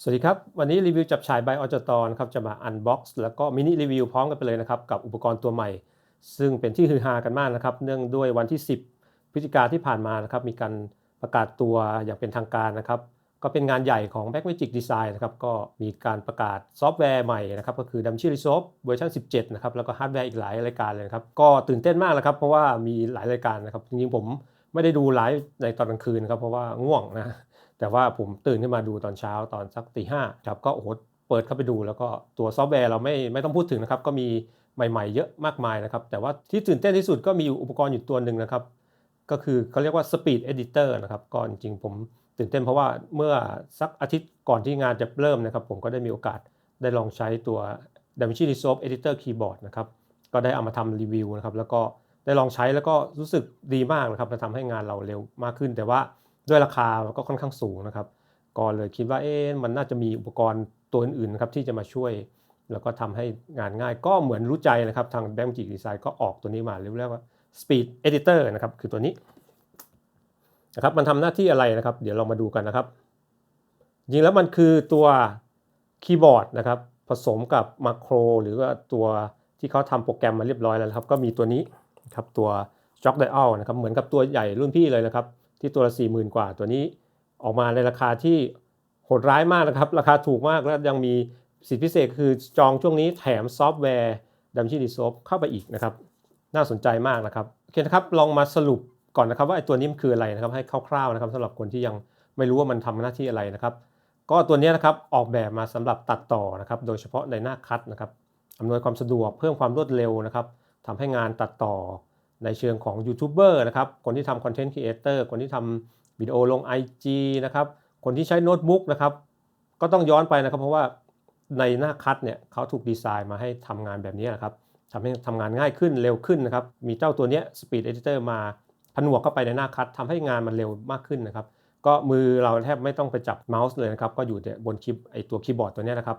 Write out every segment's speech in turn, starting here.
สวัสดีครับ วันนี้รีวิวจับฉายใบออจตอนครับจะมาอันบ็อกซ์แล้วก็มินิรีวิวพร้อมกันไปเลยนะครับ กับอุปกรณ์ตัวใหม่ ซึ่งเป็นที่ฮือฮากันมากนะครับ เนื่องด้วยวันที่ 10 พฤศจิกาที่ผ่านมานะครับ มีการประกาศตัวอย่างเป็นทางการนะครับ ก็เป็นงานใหญ่ของ Back Magic Design นะครับ ก็มีการประกาศซอฟต์แวร์ใหม่นะครับ ก็คือ DaVinci Resolve เวอร์ชัน17 นะครับ แล้วก็ฮาร์ดแวร์อีกหลายรายการเลยนะครับ ก็ตื่นเต้นมากนะครับ เพราะว่ามีหลายรายการนะครับ จริงๆผมไม่ได้ดูไลฟ์ในตอนกลางคืนครับ เพราะว่าง่วงนะ แต่ว่าผมตื่นขึ้นมาดูตอนเช้าตอนสักตีห้าครับก็โอ้โหเปิดเข้าไปดูแล้วก็ตัวซอฟต์แวร์เราไม่ไม่ต้องพูดถึงนะครับ ก็มีใหม่ ๆ เยอะมากมายนะครับ แต่ว่าที่ตื่นเต้นที่สุดก็มีอุปกรณ์อยู่ตัวหนึ่งนะครับ ก็คือเขาเรียกว่า Speed Editor นะครับก็จริงๆผมตื่นเต้นเพราะว่าเมื่อสักอาทิตย์ก่อนที่งานจะเริ่มนะครับ ผมก็ได้มีโอกาสได้ลองใช้ตัว DaVinci Resolve Editor Keyboard นะครับก็ได้เอามาทำรีวิวนะครับแล้วก็ได้ลองใช้แล้วก็รู้สึกดีมากนะครับมันทำให้งานเราเร็วมากขึ้น แต่ว่า ด้วยราคาก็ค่อนข้างสูงนะครับก็เลยคิดว่าเอ๊ะมันน่าจะมีอุปกรณ์ตัวอื่นๆนะครับที่จะมาช่วย แล้วก็ทำให้งานง่ายก็เหมือนรู้ใจนะครับทาง b a n k g Design ก็ออกตัวนี้มาเรียกว่า Speed Editor นะครับคือตัวนี้นะครับมันทำหน้าที่อะไรนะครับ เดี๋ยวเรามาดูกันนะครับ จริงแล้วมันคือตัวคีย์บอร์ดนะครับผสมกับมาโครหรือว่าตัวที่เขาทำโปรแกรมมาเรียบร้อยแล้วครับ ก็มีตัวนี้ครับตัว Jock Dial นะครับเหมือนกับตัวใหญ่รุ่นพี่เลยนะครับ ที่ตัวละ40,000กว่า ตัวนี้ออกมาในราคาที่โหดร้ายมากนะครับ ราคาถูกมากแล้วยังมีสิทธิพิเศษคือจองช่วงนี้แถมซอฟต์แวร์ดัมชิดีโซฟเข้าไปอีกนะครับ น่าสนใจมากนะครับโอเคนะครับลองมาสรุปก่อนนะครับว่าไอ้ตัวนี้มันคืออะไรนะครับให้คร่าวๆนะครับสำหรับคนที่ยังไม่รู้ว่ามันทำหน้าที่อะไรนะครับ ก็ตัวนี้นะครับออกแบบมาสำหรับตัดต่อนะครับ โดยเฉพาะในหน้าคัดนะครับอำนวยความสะดวกเพิ่มความรวดเร็วนะครับทำให้งานตัดต่อ ในเชิงของยูทูบเบอร์นะครับ คนที่ทำคอนเทนต์ครีเอเตอร์ คนที่ทำวิดีโอลง IG นะครับ คนที่ใช้โน้ตบุ๊กนะครับ ก็ต้องย้อนไปนะครับ เพราะว่าในหน้าคัดเนี่ยเขาถูกดีไซน์มาให้ทำงานแบบนี้นะครับทำให้ทำงานง่ายขึ้นเร็วขึ้นนะครับ มีเจ้าตัวนี้ Speed Editor มาผนวกเข้าไปในหน้าคัดทำให้งานมันเร็วมากขึ้นนะครับ ก็มือเราแทบไม่ต้องไปจับเมาส์เลยนะครับ ก็อยู่บนคีย์ไอตัวคีย์บอร์ดตัวนี้นะครับ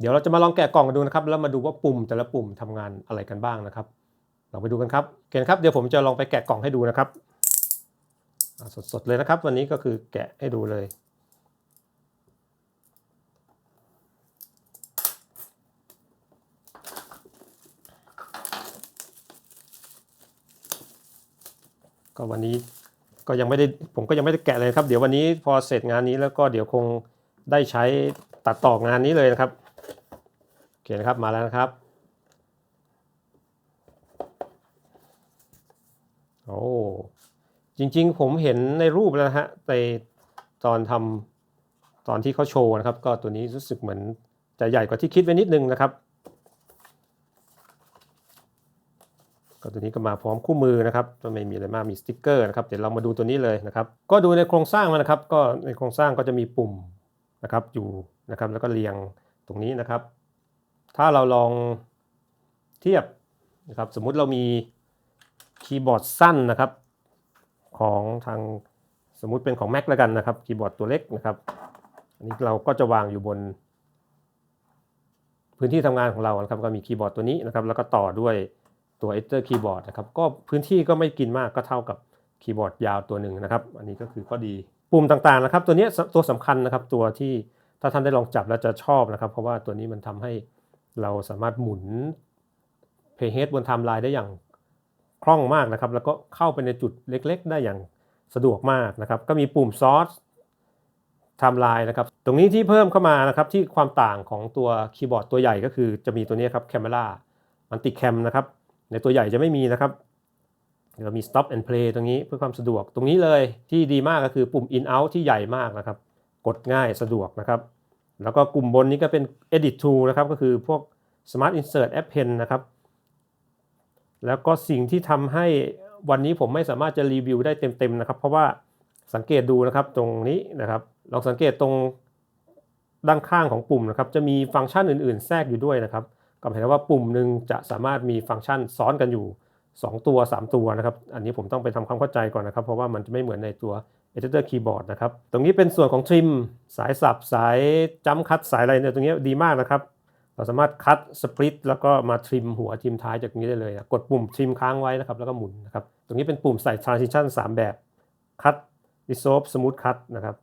เดี๋ยวเราจะมาลองแกะกล่องกันดูนะครับ แล้วมาดูว่าปุ่มแต่ละปุ่มทำงานอะไรกันบ้างนะครับ เราไปดูกันครับโอเคครับเดี๋ยวผมจะลองไปแกะกล่องให้ดูนะครับสดๆเลยนะครับ วันนี้ก็คือแกะให้ดูเลยก็วันนี้ก็ยังไม่ได้ผมก็ยังไม่ได้แกะเลยครับ เดี๋ยววันนี้พอเสร็จงานนี้แล้วก็เดี๋ยวคงได้ใช้ตัดต่องานนี้เลยนะครับโอเคนะครับมาแล้วนะครับ โอ้จริงๆ ผมเห็นในรูปแล้วนะฮะในตอนทำตอนที่เขาโชว์นะครับ ก็ตัวนี้รู้สึกเหมือนจะใหญ่กว่าที่คิดไว้นิดนึงนะครับก็ตัวนี้ก็มาพร้อมคู่มือนะครับก็ไม่มีอะไรมากมีสติกเกอร์นะครับเดี๋ยวเรามาดูตัวนี้เลยนะครับ ก็ดูในโครงสร้างมันนะครับ ก็ในโครงสร้างก็จะมีปุ่มนะครับอยู่นะครับแล้วก็เรียงตรงนี้นะครับ ถ้าเราลองเทียบนะครับ สมมุติเรามี คีย์บอร์ดสั้นนะครับ ของทางสมมุติเป็นของ Mac แล้วกันนะครับคีย์บอร์ดตัวเล็กนะครับ อันนี้เราก็จะวางอยู่บน พื้นที่ทำงานของเรานะครับก็มีคีย์บอร์ดตัวนี้นะครับ แล้วก็ต่อด้วยตัว Editor Keyboard นะครับ ก็พื้นที่ก็ไม่กินมากก็เท่ากับคีย์บอร์ดยาวตัวหนึ่งนะครับ อันนี้ก็คือข้อดีปุ่มต่างๆนะครับ ตัวนี้ตัวสำคัญนะครับ ตัวที่ถ้าท่านได้ลองจับแล้วจะชอบนะครับ เพราะว่าตัวนี้มันทำให้เราสามารถหมุน Playhead บนไทม์ไลน์ได้อย่าง ล่องมากนะครับ แล้วก็เข้าไปในจุดเล็กๆ ได้อย่างสะดวกมากนะครับ ก็มีปุ่มซอสไทม์ไลน์นะครับ ตรงนี้ที่เพิ่มเข้ามานะครับที่ความต่างของตัวคีย์บอร์ดตัวใหญ่ก็คือจะมีตัวนี้ครับแคมเมรามันติดแคมนะครับ ในตัวใหญ่จะไม่มีนะครับเรามี stop and play ตรงนี้เพื่อความสะดวก ตรงนี้เลยที่ดีมากก็คือปุ่ม in out ที่ใหญ่มากนะครับ กดง่ายสะดวกนะครับ แล้วก็กลุ่มบนนี้ก็เป็น edit tool นะครับ ก็คือพวก smart insert app pen นะครับ แล้วก็สิ่งที่ทำให้วันนี้ผมไม่สามารถจะรีวิวได้เต็มๆนะครับ เพราะว่าสังเกตดูนะครับตรงนี้นะครับลองสังเกตตรงด้านข้างของปุ่มนะครับ จะมีฟังก์ชันอื่นๆ แทรกอยู่ด้วยนะครับก็หมายความว่าปุ่มหนึ่งจะสามารถมีฟังก์ชันซ้อนกันอยู่ 2 ตัว 3 ตัวนะครับ อันนี้ผมต้องไปทำความเข้าใจก่อนนะครับ เพราะว่ามันจะไม่เหมือนในตัว Editor Keyboard นะครับ ตรงนี้เป็นส่วนของทริม สายสับ สายจัมคัดสายอะไรเนี่ยตรงนี้ดีมากนะครับ เราสามารถคัดสปริตแล้วก็มาทริมหัวทริมท้ายจากตรงนี้ได้เลยนะกดปุ่มทริมค้างไว้นะครับแล้วก็หมุนนะครับตรงนี้เป็นปุ่มใส่ transition 3 แบบคัด dissolve smooth cut นะครับ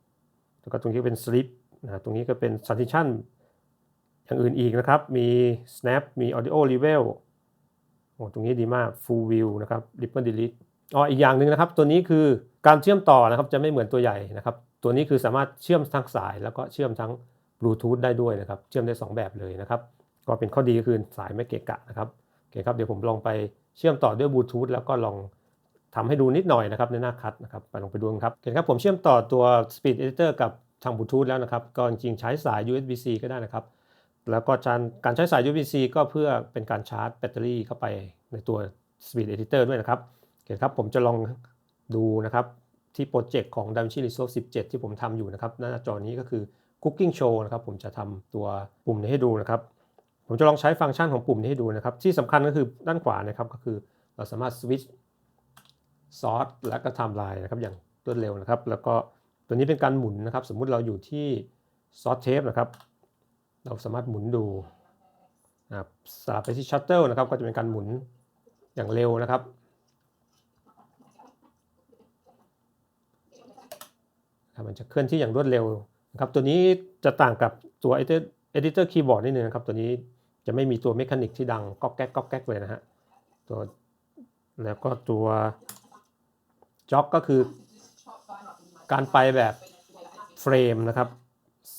แล้วก็ตรงนี้เป็น slip นะตรงนี้ก็เป็น transition อย่างอื่นอีกนะครับ มี snap มี audio level โอ้ตรงนี้ดีมาก full view นะครับ ripple delete อ๋ออีกอย่างหนึ่งนะครับ ตัวนี้คือการเชื่อมต่อนะครับจะไม่เหมือนตัวใหญ่นะครับ ตัวนี้คือสามารถเชื่อมทั้งสายแล้วก็เชื่อมทั้ง บลูทูธได้ด้วยนะครับ เชื่อมได้ 2 แบบเลยนะครับ ก็เป็นข้อดีก็คือสายไม่เกะกะนะครับโอเคครับเดี๋ยวผมลองไปเชื่อมต่อด้วยบลูทูธแล้วก็ลองทำให้ดูนิดหน่อยนะครับในหน้าคัดนะครับไปลองไปดูครับโอเคครับผมเชื่อมต่อตัว Speed Editor กับทางบลูทูธแล้วนะครับก็จริงใช้สาย USB-C ก็ได้นะครับ แล้วก็การการใช้สาย USB-C ก็เพื่อเป็นการชาร์จแบตเตอรี่เข้าไปในตัว Speed Editor ด้วยนะครับโอเคครับผมจะลองดูนะครับที่โปรเจกต์ของ DaVinci Resolve 17 ที่ผมทำอยู่นะครับหน้าจอนี้ก็คือ Cooking Show นะครับผมจะทำตัวปุ่มนี้ให้ดูนะครับ ผมจะลองใช้ฟังก์ชันของปุ่มนี้ให้ดูนะครับ ที่สำคัญก็คือด้านขวานะครับก็คือเราสามารถสวิตช์ซอสและก็ไทม์ไลน์นะครับอย่างรวดเร็วนะครับ แล้วก็ตัวนี้เป็นการหมุนนะครับ สมมุติเราอยู่ที่ซอสเทปนะครับ เราสามารถหมุนดูนะสลับไปที่ชัตเติลนะครับ ก็จะเป็นการหมุนอย่างเร็วนะครับมันจะเคลื่อนที่อย่างรวดเร็ว นะครับตัวนี้จะต่างกับตัว Editor Keyboard นิดนึงนะครับ ตัวนี้จะไม่มีตัวเมคานิกที่ดังก๊อกแก๊กก๊อกแก๊กเลยนะฮะตัวแล้วก็ตัวจ็อกก็คือการไปแบบเฟรมนะครับ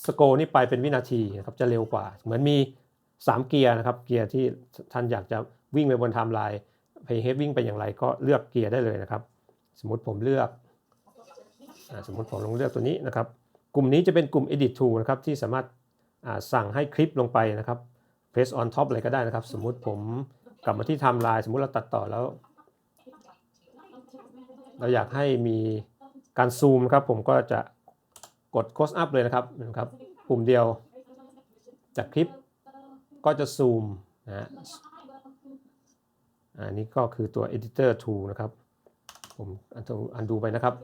สโกนี่ไปเป็นวินาทีนะครับจะเร็วกว่า เหมือนมี 3 เกียร์นะครับเกียร์ที่ท่านอยากจะวิ่งไปบนไทม์ไลน์เพย์เฮดวิ่งไปอย่างไรก็เลือกเกียร์ได้เลยนะครับ สมมุติผมเลือก สมมติผมลองเลือกตัวนี้นะครับ กลุ่มนี้จะเป็นกลุ่ม edit tool นะครับที่สามารถสั่งให้คลิปลงไปนะครับ press on top อะไรก็ได้นะครับ สมมุติผมกลับมาที่ไทม์ไลน์สมมุติเราตัดต่อแล้ว เราอยากให้มีการซูมครับ ผมก็จะกด close up เลยนะครับนะครับปุ่มเดียวจากคลิปก็จะซูมนะฮะอันนี้ก็คือตัว editor tool นะครับ ผมอันดูไปนะครับ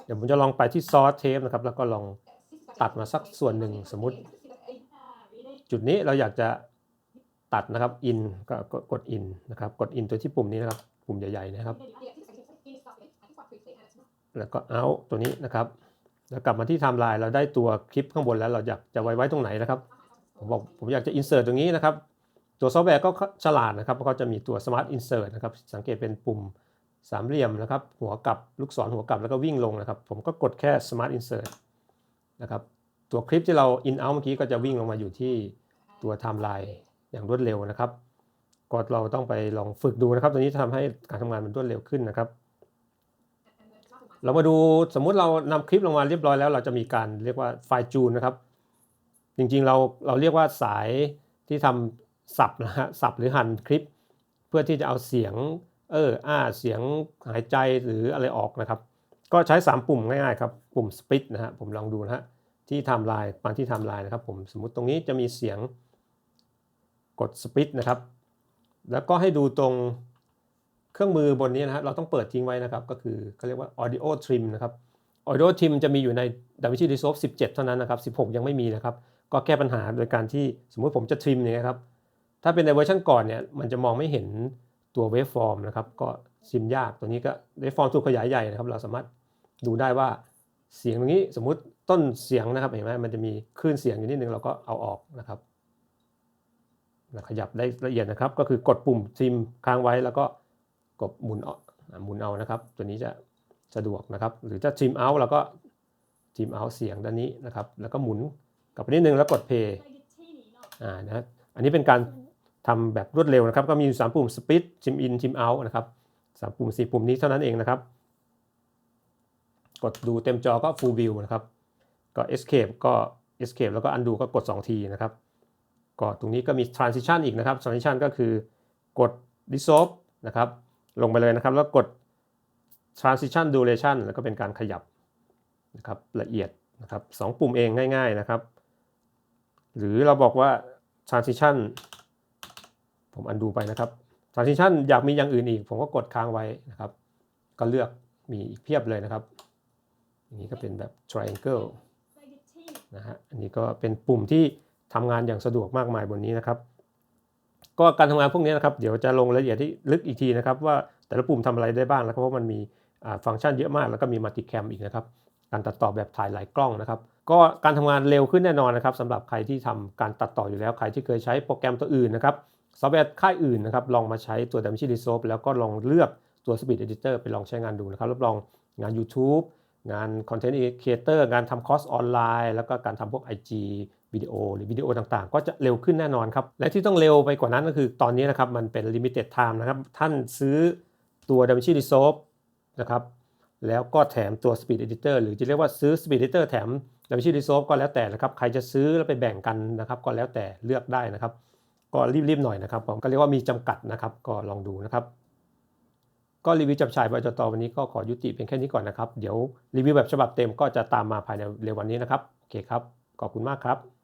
เดี๋ยวผมจะลองไปที่ซอสเทปนะครับ แล้วก็ลองตัดมาสักส่วนหนึ่งสมมุติ จุดนี้เราอยากจะตัดนะครับ in ก็กด in นนะครับกด in ตัวที่ปุ่มนี้นะครับ ปุ่มใหญ่ๆนะครับ แล้วก็ out ตัวนี้นะครับ แล้วกลับมาที่ไทม์ไลน์เราได้ตัวคลิปข้างบนแล้วเราอยากจะไว้ไว้ตรงไหนนะครับผมบอกผมอยากจะ insert ตตรงนี้นะครับ ตัวซอฟต์แวร์ก็ฉลาดนะครับก็จะมีตัว smart insert นะครับสังเกตเป็นปุ่ม สามเหลี่ยมนะครับ หัวกลับลูกศรหัวกลับแล้วก็วิ่งลงนะครับ ผมก็กดแค่ smart insert นะครับ ตัวคลิปที่เรา in out เมื่อกี้ก็จะวิ่งลงมาอยู่ที่ตัวไทม์ไลน์อย่างรวดเร็วนะครับ ก็เราต้องไปลองฝึกดูนะครับ ตัวนี้จะทำให้การทำงานมันรวดเร็วขึ้นนะครับ เรามาดูสมมุติเรานำคลิปลงมาเรียบร้อยแล้ว เราจะมีการเรียกว่าไฟจูนนะครับ จริงๆเราเราเรียกว่าสายที่ทำสับนะฮะสับหรือหั่นคลิป เพื่อที่จะเอาเสียง เอออ้าเสียงหายใจหรืออะไรออกนะครับ ก็ใช้ 3 ปุ่มง่ายๆครับปุ่ม split นะฮะผมลองดูนะฮะที่ไทม์ไลน์มาที่ไทม์ไลน์นะครับผมสมมุติตรงนี้จะมีเสียงกด split นะครับ แล้วก็ให้ดูตรงเครื่องมือบนนี้นะฮะเราต้องเปิดทิ้งไว้นะครับ ก็คือเขาเรียกว่า audio trim นะครับ audio trim จะมีอยู่ใน DaVinci Resolve 17 เท่านั้นนะครับ 16 ยังไม่มีนะครับ ก็แก้ปัญหาโดยการที่สมมุติผมจะ trim เนี่ยครับถ้าเป็นในเวอร์ชันก่อนเนี่ยมันจะมองไม่เห็น ตัว waveform นะครับก็ซิมยากตัวนี้ก็ waveform ถูกขยายใหญ่นะครับ เราสามารถดูได้ว่าเสียงตรงนี้สมมุติต้นเสียงนะครับเห็นไหมมันจะมีคลื่นเสียงอยู่นิดนึงเราก็เอาออกนะครับขยับได้ละเอียดนะครับ ก็คือกดปุ่มซิมค้างไว้แล้วก็กดหมุนหมุนเอานะครับ ตัวนี้จะสะดวกนะครับ หรือจะทิมเอาเราก็ทิมเอาเสียงด้านนี้นะครับ แล้วก็หมุนกลับไปนิดนึงแล้วกดเพย์อ่านะอันนี้เป็นการ ทำแบบรวดเร็วนะครับ ก็มี3ปุ่ม Split ทิมอินทิมเอานะครับสามปุ่ม 4 ปุ่มนี้เท่านั้นเองนะครับ กดดูเต็มจอก็ Full View นะครับ ก็ Escape ก็ Escape แล้วก็ Undo ก็กด 2 ทีนะครับ ก็ตรงนี้ก็มี Transition อีกนะครับ Transition ก็คือกด Dissolve นะครับ ลงไปเลยนะครับ แล้วกด transition duration แล้วก็เป็นการขยับนะครับละเอียดนะครับสองปุ่มเองง่าย ๆนะครับ หรือเราบอกว่า transition ผมอันดูไปนะครับ transition อยากมีอย่างอื่นอีก ผมก็กดค้างไว้นะครับ ก็เลือกมีอีกเพียบเลยนะครับอันนี้ก็เป็นแบบ triangle นะฮะ อันนี้ก็เป็นปุ่มที่ทำงานอย่างสะดวกมากมายบนนี้นะครับ ก็การทำงานพวกนี้นะครับ เดี๋ยวจะลงรายละเอียดที่ลึกอีกทีนะครับ ว่าแต่ละปุ่มทำอะไรได้บ้างแล้วเพราะมันมีฟังก์ชันเยอะมาก แล้วก็มีมัลติแคมอีกนะครับ การตัดต่อแบบถ่ายหลายกล้องนะครับ ก็การทำงานเร็วขึ้นแน่นอนนะครับสำหรับใครที่ทำการตัดต่ออยู่แล้ว ใครที่เคยใช้โปรแกรมตัวอื่นนะครับ ซอฟต์แวร์ค่ายอื่นนะครับลองมาใช้ตัว DaVinci Resolve แล้วก็ลองเลือกตัว Speed Editor ไปลองใช้งานดูนะครับรับรองงาน YouTube งาน Content Creator งานทำคอร์สออนไลน์ แล้วก็การทำพวก IG วิดีโอหรือวิดีโอต่างๆ ก็จะเร็วขึ้นแน่นอนครับ และที่ต้องเร็วไปกว่านั้นก็คือตอนนี้นะครับ มันเป็น limited time นะครับ ท่านซื้อตัว DaVinci Resolve นะครับแล้วก็แถมตัว Speed Editor หรือจะเรียกว่าซื้อ Speed Editor แถม DaVinci Resolve ก็แล้วแต่นะครับ ใครจะซื้อแล้วไปแบ่งกันนะครับ ก็แล้วแต่เลือกได้นะครับ ก็รีบๆหน่อยนะครับผมก็เรียกว่ามีจำกัดนะครับก็ลองดูนะครับ ก็รีวิวจับฉายบจตวันนี้ก็ขอยุติเพียงแค่นี้ก่อนนะครับ เดี๋ยวรีวิวแบบฉบับเต็มก็จะตามมาภายในเร็ววันนี้นะครับโอเคครับขอบคุณมากครับ